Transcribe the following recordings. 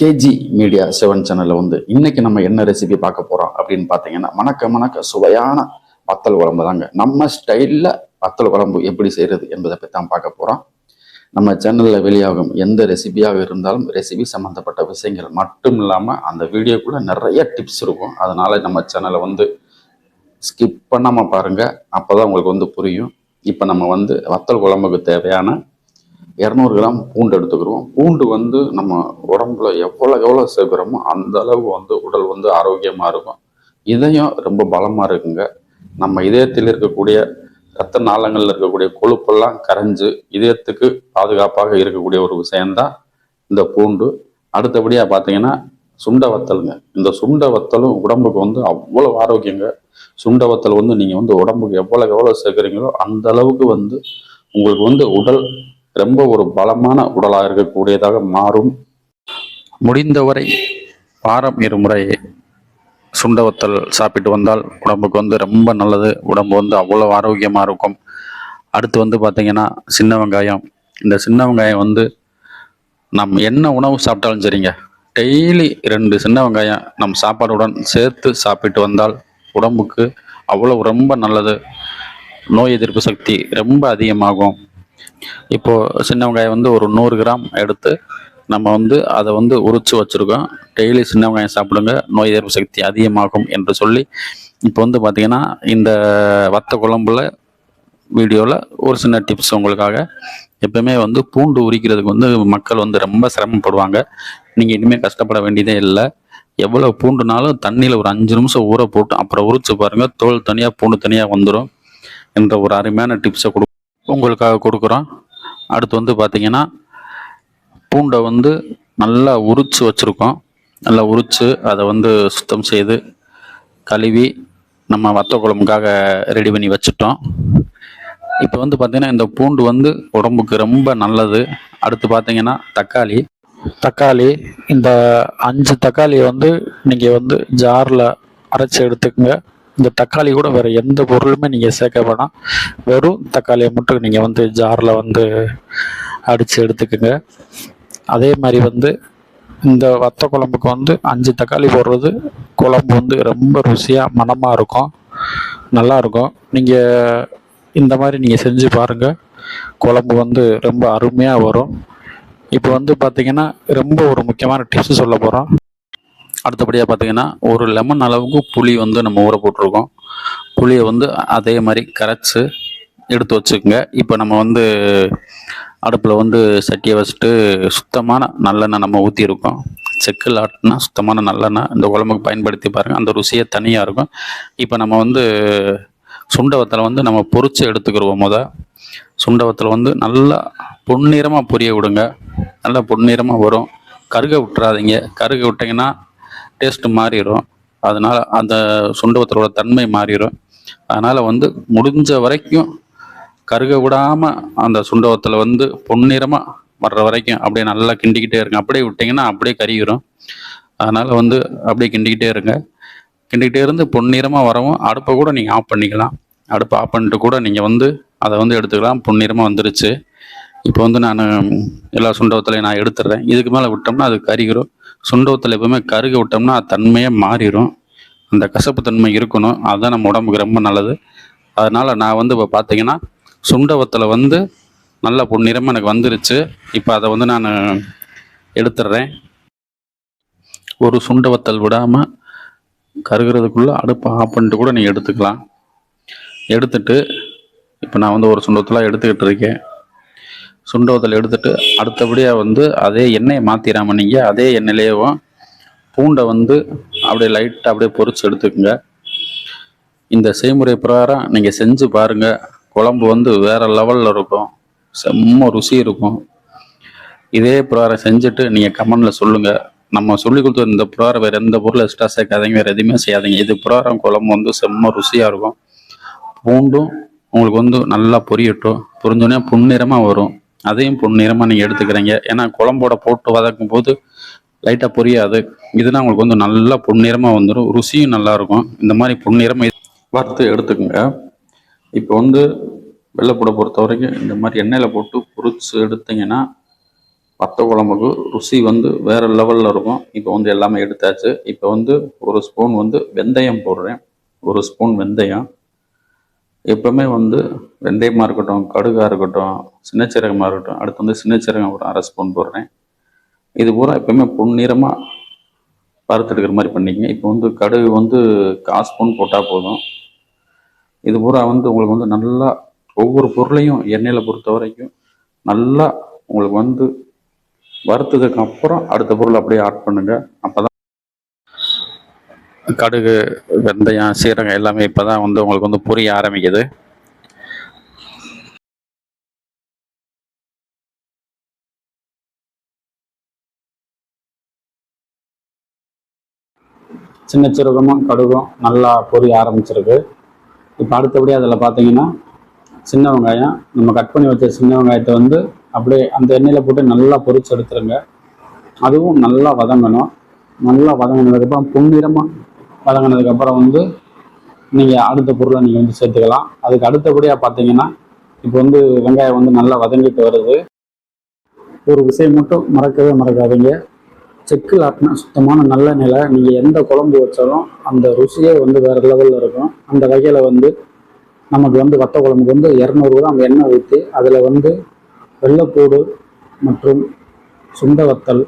KG media seven சேனல்ல வந்து இன்னைக்கு நம்ம என்ன ரெசிபி பார்க்க போறோம் அப்படின்னு பார்த்தீங்கன்னா மணக்க மணக்க சுவையான வத்தல் குழம்பு தாங்க. நம்ம ஸ்டைல்ல வத்தல் குழம்பு எப்படி செய்யறது என்பதை பற்றி தான் பார்க்க போறோம். நம்ம சேனல்ல வெளியாகும் எந்த ரெசிபியாக இருந்தாலும் ரெசிபி சம்மந்தப்பட்ட விஷயங்கள் மட்டும் இல்லாமல் அந்த வீடியோக்குள்ளே நிறைய டிப்ஸ் இருக்கும். அதனால நம்ம சேனலை வந்து ஸ்கிப் பண்ணாமல் பாருங்க. அப்பதான் உங்களுக்கு வந்து புரியும். இப்போ நம்ம வந்து வத்தல் குழம்புக்கு தேவையான இரநூறு கிராம் பூண்டு எடுத்துக்கிறோம். பூண்டு வந்து நம்ம உடம்புல எவ்வளோ எவ்வளோ சேர்க்குறோமோ அந்த அளவு வந்து உடல் வந்து ஆரோக்கியமாக இருக்கும். இதயம் ரொம்ப பலமாக இருக்குங்க. நம்ம இதயத்தில் இருக்கக்கூடிய ரத்த நாளங்களில் இருக்கக்கூடிய கொழுப்பெல்லாம் கரைஞ்சு இதயத்துக்கு பாதுகாப்பாக இருக்கக்கூடிய ஒரு விஷயம்தான் இந்த பூண்டு. அடுத்தபடியாக பார்த்தீங்கன்னா சுண்ட வத்தலுங்க. இந்த சுண்ட வத்தலும் உடம்புக்கு வந்து அவ்வளோ ஆரோக்கியங்க. சுண்ட வத்தல் வந்து நீங்கள் வந்து உடம்புக்கு எவ்வளோ எவ்வளோ சேர்க்குறீங்களோ அந்த அளவுக்கு வந்து உங்களுக்கு வந்து உடல் ரொம்ப ஒரு பலமான உடலாக இருக்கக்கூடியதாக மாறும். முடிந்தவரை வாரம் இருமுறை சுண்டவத்தல் சாப்பிட்டு வந்தால் உடம்புக்கு வந்து ரொம்ப நல்லது. உடம்பு வந்து அவ்வளோ ஆரோக்கியமாக இருக்கும். அடுத்து வந்து பார்த்தீங்கன்னா சின்ன வெங்காயம். இந்த சின்ன வெங்காயம் வந்து நம் என்ன உணவு சாப்பிட்டாலும் சரிங்க. டெய்லி ரெண்டு சின்ன வெங்காயம் நம் சாப்பாடுடன் சேர்த்து சாப்பிட்டு வந்தால் உடம்புக்கு அவ்வளோ ரொம்ப நல்லது. நோய் எதிர்ப்பு சக்தி ரொம்ப அதிகமாகும். இப்போது சின்ன வெங்காயம் வந்து ஒரு நூறு கிராம் எடுத்து நம்ம வந்து அதை வந்து உரிச்சு வச்சுருக்கோம். டெய்லி சின்ன வெங்காயம் சாப்பிடுங்க. நோய் எதிர்ப்பு சக்தி அதிகமாகும் என்று சொல்லி இப்போ வந்து பார்த்திங்கன்னா இந்த வத்த குழம்புல வீடியோவில் ஒரு சின்ன டிப்ஸ் உங்களுக்காக. எப்பவுமே வந்து பூண்டு உரிக்கிறதுக்கு வந்து மக்கள் வந்து ரொம்ப சிரமப்படுவாங்க. நீங்கள் இனிமேல் கஷ்டப்பட வேண்டியதே இல்லை. எவ்வளோ பூண்டுனாலும் தண்ணியில் ஒரு அஞ்சு நிமிஷம் ஊற போட்டு அப்புறம் உரிச்சு பாருங்கள் தோல் தனியாக பூண்டு தனியாக வந்துடும் என்ற ஒரு அருமையான டிப்ஸை கொடு உங்களுக்காக கொடுக்குறோம். அடுத்து வந்து பார்த்தீங்கன்னா பூண்டை வந்து நல்லா உரித்து வச்சுருக்கோம். நல்லா உரித்து அதை வந்து சுத்தம் செய்து கழுவி நம்ம வத்த குழம்புக்காக ரெடி பண்ணி வச்சுட்டோம். இப்போ வந்து பார்த்திங்கன்னா இந்த பூண்டு வந்து உடம்புக்கு ரொம்ப நல்லது. அடுத்து பார்த்தீங்கன்னா தக்காளி. தக்காளி இந்த அஞ்சு தக்காளியை வந்து நீங்கள் வந்து ஜாரில் அரைச்சி எடுத்துக்கங்க. இந்த தக்காளி கூட வேறு எந்த பொருளுமே நீங்கள் சேர்க்க வேணாம். வெறும் தக்காளியை மட்டும் நீங்கள் வந்து ஜாரில் வந்து அடித்து எடுத்துக்கோங்க. அதே மாதிரி வந்து இந்த வத்த குழம்புக்கு வந்து அஞ்சு தக்காளி போடுறது குழம்பு வந்து ரொம்ப ருசியாக மணமாக இருக்கும். நல்லாயிருக்கும் நீங்கள் இந்த மாதிரி நீங்கள் செஞ்சு பாருங்கள் குழம்பு வந்து ரொம்ப அருமையாக வரும். இப்போ வந்து பார்த்தீங்கன்னா ரொம்ப ஒரு முக்கியமான டிப்ஸ் சொல்ல போகிறோம் அடுத்தபடியாக பார்த்தீங்கன்னா ஒரு லெமன் அளவுக்கு புளி வந்து நம்ம ஊற போட்டிருக்கோம். புளியை வந்து அதே மாதிரி கரைச்சி எடுத்து வச்சுக்கோங்க. இப்போ நம்ம வந்து அடுப்பில் வந்து சட்டியை வச்சுட்டு சுத்தமான நல்லெண்ணெய் நம்ம ஊற்றிருக்கோம் செக்கில் ஆட்டினா சுத்தமான நல்லெண்ணெய். இந்த உடம்புக்கு பயன்படுத்தி பாருங்கள் அந்த ருசியே தனியாக இருக்கும். இப்போ நம்ம வந்து சுண்டவத்தில் வந்து நம்ம பொரிச்சு எடுத்துக்கிடுவோம் முத. சுண்டவத்தில் வந்து நல்லா பொன்னிறமாக பொரிய விடுங்க. நல்லா பொன்னிறமாக வரும். கருக விட்டுறாதீங்க. கருக விட்டிங்கன்னா டேஸ்ட்டு மாறிடும். அதனால் அந்த சுண்டவத்தலோட தன்மை மாறிடும். அதனால் வந்து முடிஞ்ச வரைக்கும் கருக விடாமல் அந்த சுண்டவத்தில் வந்து பொன்னிறமாக வர்ற வரைக்கும் அப்படியே நல்லா கிண்டிக்கிட்டே இருங்க. அப்படியே விட்டிங்கன்னா அப்படியே கருகிரும். அதனால் வந்து அப்படியே கிண்டிக்கிட்டே இருங்க. கிண்டிக்கிட்டே இருந்து பொன்னிறமாக வரவும் அடுப்பை கூட நீங்கள் ஆஃப் பண்ணிக்கலாம். அடுப்பை ஆஃப் பண்ணிட்டு கூட நீங்கள் வந்து அதை வந்து எடுத்துக்கலாம். பொன்னிறமாக வந்துருச்சு. இப்போ வந்து நான் எல்லா சுண்டவத்திலையும் நான் எடுத்துடுறேன். இதுக்கு மேலே விட்டோம்னா அது கருகிரும். சுண்டவத்தில் எப்பவுமே கருக விட்டோம்னா அது தன்மையே மாறிடும் அந்த கசப்பு தன்மை இருக்கணும். அதுதான் நம்ம உடம்புக்கு ரொம்ப நல்லது. அதனால் நான் வந்து இப்போ பார்த்தீங்கன்னா சுண்டவத்தில் வந்து நல்ல பொன்னிறமாக எனக்கு வந்துருச்சு. இப்போ அதை வந்து நான் எடுத்துடுறேன் ஒரு சுண்டவத்தல் விடாமல் கருகிறதுக்குள்ளே அடுப்பை ஆஃப் பண்ணிட்டு கூட நீங்கள் எடுத்துக்கலாம். எடுத்துட்டு இப்போ நான் வந்து ஒரு சுண்டவத்தலாக எடுத்துக்கிட்டு இருக்கேன். சுண்டவத்தில் எடுத்துட்டு அடுத்தபடியாக வந்து அதே எண்ணெயை மாற்றிடாம நீங்கள் அதே எண்ணெயிலேயும் பூண்டை வந்து அப்படியே லைட்டாக அப்படியே பொறிச்சு எடுத்துக்கோங்க. இந்த செய்முறை பிரகாரம் நீங்கள் செஞ்சு பாருங்கள் குழம்பு வந்து வேறு லெவலில் இருக்கும். செம்ம ருசி இருக்கும். இதே பிரகாரம் செஞ்சுட்டு நீங்கள் கமெண்டில் சொல்லுங்கள் நம்ம சொல்லி கொடுத்த இந்த பிரகாரம் வேறு எந்த பொருள் எக்ஸ்ட்ரா சேர்க்காதீங்க. வேறு எதுவுமே செய்யாதீங்க. இது பிரகாரம் குழம்பு வந்து செம்ம ருசியாக இருக்கும். பூண்டும் உங்களுக்கு வந்து நல்லா பொரியட்டும். பொரிஞ்சோடனே புன்னிறமாக வரும். அதையும் பொன்னிறமாக நீங்கள் எடுத்துக்கிறீங்க. ஏன்னா குழம்போட போட்டு வதக்கும் போது லைட்டாக பொரியாது. இதுனா உங்களுக்கு வந்து நல்லா பொன்னிறமாக வந்துடும் ருசியும் நல்லாயிருக்கும் இந்த மாதிரி பொன்னிறமாக வறுத்து எடுத்துக்கோங்க. இப்போ வந்து வெள்ளைப்பூடை பொறுத்த வரைக்கும் இந்த மாதிரி எண்ணெயில் போட்டு பொரிச்சு எடுத்தீங்கன்னா வத்த குழம்புக்கு ருசி வந்து வேறு லெவலில் இருக்கும். இப்போ வந்து எல்லாமே எடுத்தாச்சு. இப்போ வந்து ஒரு ஸ்பூன் வந்து வெந்தயம் போடுறேன். ஒரு ஸ்பூன் வெந்தயம். எப்பவுமே வந்து வெந்தயமாக இருக்கட்டும் கடுகாக இருக்கட்டும் சின்னச்சீரகமாக இருக்கட்டும் அடுத்து வந்து சின்னச்சீரகம் ஒரு அரை ஸ்பூன் போடுறேன். இது பூரா எப்பவுமே பொன்னிறமாக வறுத்தெடுக்கிற மாதிரி பண்ணிக்கங்க. இப்போ வந்து கடுகு வந்து கால் ஸ்பூன் போட்டால் போதும். இது பூரா வந்து உங்களுக்கு வந்து நல்லா ஒவ்வொரு பொருளையும் எண்ணெயில் பொறுத்த வரைக்கும் நல்லா உங்களுக்கு வந்து வறுத்ததுக்கு அப்புறம் அடுத்த பொருள் அப்படியே ஆட் பண்ணுங்கள் அப்போ தான் கடுகு வெந்தயம் சீரகம் எல்லாமே இப்பதான் வந்து உங்களுக்கு வந்து புரிய ஆரம்பிக்குது. சின்ன சீரகமும் கடுகும் நல்லா பொரிய ஆரம்பிச்சிருக்கு. இப்போ அடுத்தபடியாக அதில் பார்த்தீங்கன்னா சின்ன வெங்காயம் நம்ம கட் பண்ணி வச்ச சின்ன வெங்காயத்தை வந்து அப்படியே அந்த எண்ணெயில் போட்டு நல்லா பொரிச்சு எடுத்துருங்க. அதுவும் நல்லா வதங்கணும். நல்லா வதங்கினதுக்கப்புறம் பொன்னிறமாக வதங்கினதுக்கப்புறம் வந்து நீங்கள் அடுத்த பொருளை நீங்கள் வந்து சேர்த்துக்கலாம். அதுக்கு அடுத்தபடியாக பார்த்தீங்கன்னா இப்போ வந்து வெங்காயம் வந்து நல்லா வதங்கிட்டு வருது. ஒரு விஷயம் மட்டும் மறக்கவே மறக்காதீங்க. செக்கில் ஆட்டின சுத்தமான நல்ல நிலை. நீங்கள் எந்த குழம்பு வச்சாலும் அந்த ருசியே வந்து வேறு லெவலில் இருக்கும். அந்த வகையில் வந்து நமக்கு வந்து வத்த குழம்புக்கு வந்து இரநூறு கிராம் எண்ணெய் ஊற்றி அதில் வந்து வெள்ளைப்பூடு மற்றும் சுண்ட வத்தல்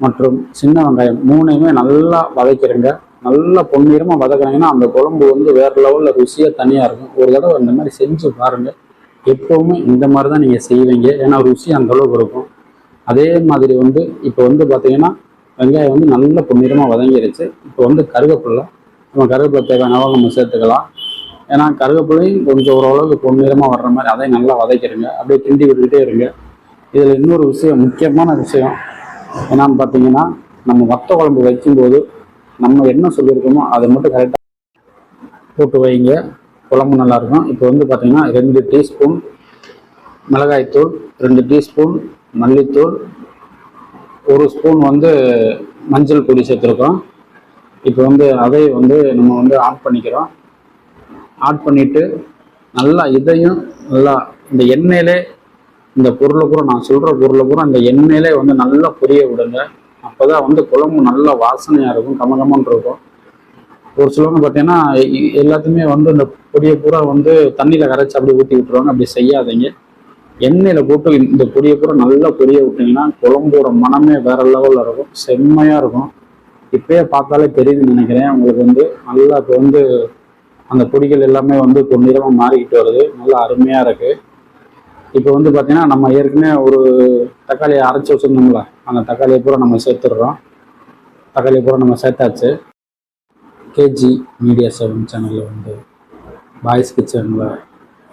மற்றும் சின்ன வெங்காயம் மூணையுமே நல்லா வதக்கிடுங்க நல்லா பொன்னிறமாக வதக்குனீங்கன்னா அந்த குழம்பு வந்து வேறு லெவலில் ருசியாக தனியாக இருக்கும். ஒரு தடவை இந்த மாதிரி செஞ்சு பாருங்கள் எப்போவுமே இந்த மாதிரி தான் நீங்கள் செய்வீங்க. ஏன்னா ருசி அந்த அளவுக்கு இருக்கும். அதே மாதிரி வந்து இப்போ வந்து பார்த்தீங்கன்னா வெங்காயம் வந்து நல்ல பொன்னிறமாக வதங்கிருச்சு. இப்போ வந்து கருவேப்பிலை நம்ம கருவேப்பிலை தேவையான அளவு நம்ம சேர்த்துக்கலாம். ஏன்னா கருவேப்பிலையும் கொஞ்சம் ஓரளவுக்கு பொன்னிறமாக வர்ற மாதிரி அதையும் நல்லா வதக்கிடுங்க. அப்படியே கிண்டி விட்டுக்கிட்டே இருங்க. இதில் இன்னொரு விஷயம் முக்கியமான விஷயம். என்னன்னு பார்த்தீங்கன்னா நம்ம வத்த குழம்பு வைக்கும்போது நம்ம என்ன சொல்லியிருக்கோமோ அதை மட்டும் கரெக்டாக போட்டு வைங்க. குழம்பு நல்லாயிருக்கும். இப்போ வந்து பார்த்தீங்கன்னா ரெண்டு டீஸ்பூன் மிளகாய்த்தூள் ரெண்டு டீஸ்பூன் மல்லித்தூள் ஒரு ஸ்பூன் வந்து மஞ்சள் பொடி சேர்த்துருக்கோம். இப்போ வந்து அதை வந்து நம்ம வந்து ஆட் பண்ணிக்கிறோம். ஆட் பண்ணிவிட்டு நல்லா இதையும் நல்லா இந்த எண்ணெயிலே இந்த பொருளை கூட நான் சொல்கிற பொருளை கூட அந்த எண்ணெயிலே வந்து நல்லா பொரிய விடுங்க. அப்போ தான் வந்து குழம்பு நல்லா வாசனையாக இருக்கும் கமகமன் இருக்கும். ஒரு சிலவங்க பார்த்தீங்கன்னா எல்லாத்தையுமே வந்து இந்த பொடியை பூரா வந்து தண்ணியில் கரைச்சி அப்படியே ஊற்றி விட்டுருவாங்க. அப்படி செய்யாதீங்க. எண்ணெயில் போட்டு இந்த பொடியை பூரா நல்லா பொடியை விட்டிங்கன்னா குழம்போட மனமே வேற லெவலில் இருக்கும். செம்மையாக இருக்கும். இப்பயே பார்த்தாலே தெரியுதுன்னு நினைக்கிறேன். உங்களுக்கு வந்து நல்லா இப்போ வந்து அந்த பொடிகள் எல்லாமே வந்து பொன்னிறமாக மாறிக்கிட்டு வருது. நல்லா அருமையாக இருக்குது இப்போ வந்து பார்த்தீங்கன்னா நம்ம ஏற்கனவே ஒரு தக்காளியை அரைச்சி வச்சுருந்தோம்ல அந்த தக்காளியை பூரா நம்ம சேர்த்துடுறோம். தக்காளியை பூரா நம்ம சேர்த்தாச்சு. கேஜி மீடியா செவன் சேனலில் வந்து பாய்ஸ் கிச்சனில்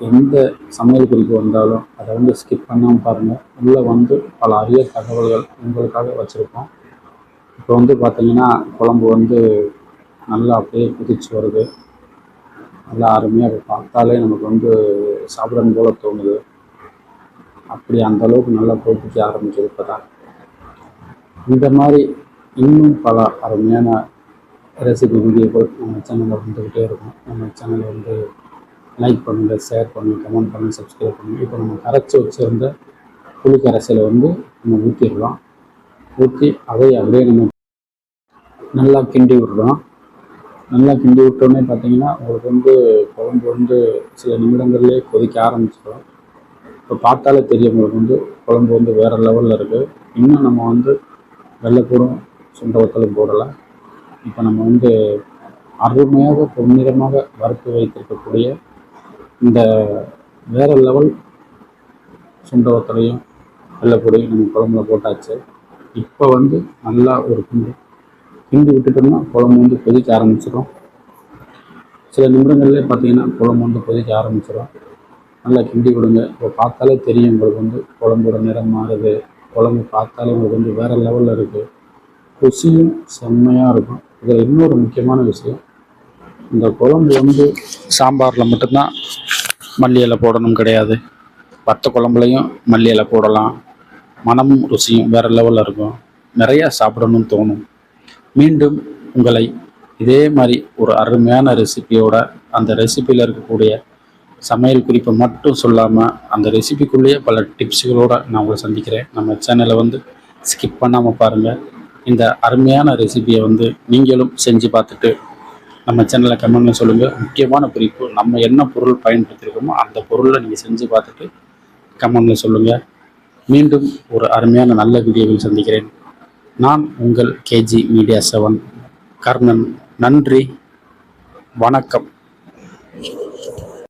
எந்த சமையல் குறிப்பு வந்தாலும் அதை வந்து ஸ்கிப் பண்ணாமல் பாருங்கள் உள்ளே வந்து பல அரிய தகவல்கள் உங்களுக்காக வச்சுருக்கோம். இப்போ வந்து பார்த்தீங்கன்னா குழம்பு வந்து நல்லா அப்படியே குதிச்சு வருது. நல்லா அருமையாக பார்த்தாலே நமக்கு வந்து சாப்பிடணும் போல தோணுது. அப்படி அந்த அளவுக்கு நல்லா கொதிக்க ஆரம்பிச்சது இப்போ தான் இந்த மாதிரி இன்னும் பல அருமையான ரெசிபி வீடியோக்கள் நம்ம சேனலில் வந்துக்கிட்டே இருக்கும். நம்ம சேனலை வந்து லைக் பண்ணுங்கள் ஷேர் பண்ணுங்கள் கமெண்ட் பண்ணுங்கள் சப்ஸ்கிரைப் பண்ணுங்கள் இப்போ நம்ம கரைச்சி வச்சுருந்த புளி வந்து நம்ம ஊற்றிடலாம் ஊற்றி அதை அப்படியே நம்ம நல்லா கிண்டி விடுறோம் நல்லா கிண்டி விட்டோன்னே பார்த்தீங்கன்னா உங்களுக்கு வந்து குழம்பு வந்து சில நிமிடங்கள்லேயே கொதிக்க ஆரம்பிச்சிடும். இப்போ பார்த்தாலே தெரியும் உங்களுக்கு வந்து குழம்பு வந்து வேறு லெவலில் இருக்குது இன்னும் நம்ம வந்து வெள்ளைப்பூடும் சுண்ட வத்தலும் போடலை இப்போ நம்ம வந்து அருமையாக பொன்னிறமாக வறுத்து வைத்திருக்கக்கூடிய இந்த வேற லெவல் சுண்ட வத்தலையும் வெள்ளைப்பூடையும் நம்ம குழம்புல போட்டாச்சு. இப்போ வந்து நல்லா ஒரு கிண்டு கிண்டி விட்டுட்டோம்னா குழம்பு வந்து கொதிக்க ஆரம்பிச்சிடும் சில நிமிடங்கள்லேயே பார்த்தீங்கன்னா குழம்பு வந்து கொதிக்க ஆரம்பிச்சிடும் நல்லா கிண்டி கொடுங்க. இப்போ பார்த்தாலே தெரியும் உங்களுக்கு வந்து குழம்போட நிறம் மாறுது. குழம்பு பார்த்தாலே உங்களுக்கு வந்து வேறு லெவலில் இருக்குது ருசியும் செம்மையாக இருக்கும். இதில் இன்னொரு முக்கியமான விஷயம் இந்த குழம்பு வந்து சாம்பாரில் மட்டும்தான் மல்லி இலை போடணும் கிடையாது. வத்த குழம்புலையும் மல்லி இலை போடலாம். மனமும் ருசியும் வேறு லெவலில் இருக்கும். நிறையா சாப்பிடணும்னு தோணும். மீண்டும் உங்களை இதே மாதிரி ஒரு அருமையான ரெசிபியோட அந்த ரெசிபியில் இருக்கக்கூடிய சமையல் குறிப்பை மட்டும் சொல்லாமல் அந்த ரெசிபிக்குள்ளேயே பல டிப்ஸுகளோடு நான் உங்களை சந்திக்கிறேன். நம்ம சேனலை வந்து ஸ்கிப் பண்ணாமல் பாருங்கள் இந்த அருமையான ரெசிபியை வந்து நீங்களும் செஞ்சு பார்த்துட்டு நம்ம சேனலில் கமெண்ட்னு சொல்லுங்கள் முக்கியமான குறிப்பு நம்ம என்ன பொருள் பயன்படுத்தியிருக்கோமோ அந்த பொருளை நீங்கள் செஞ்சு பார்த்துட்டு கமெண்ட்ல சொல்லுங்கள் மீண்டும் ஒரு அருமையான நல்ல வீடியோவில் சந்திக்கிறேன். நான் உங்கள் கேஜி மீடியா செவன் கர்ணன். நன்றி. வணக்கம்.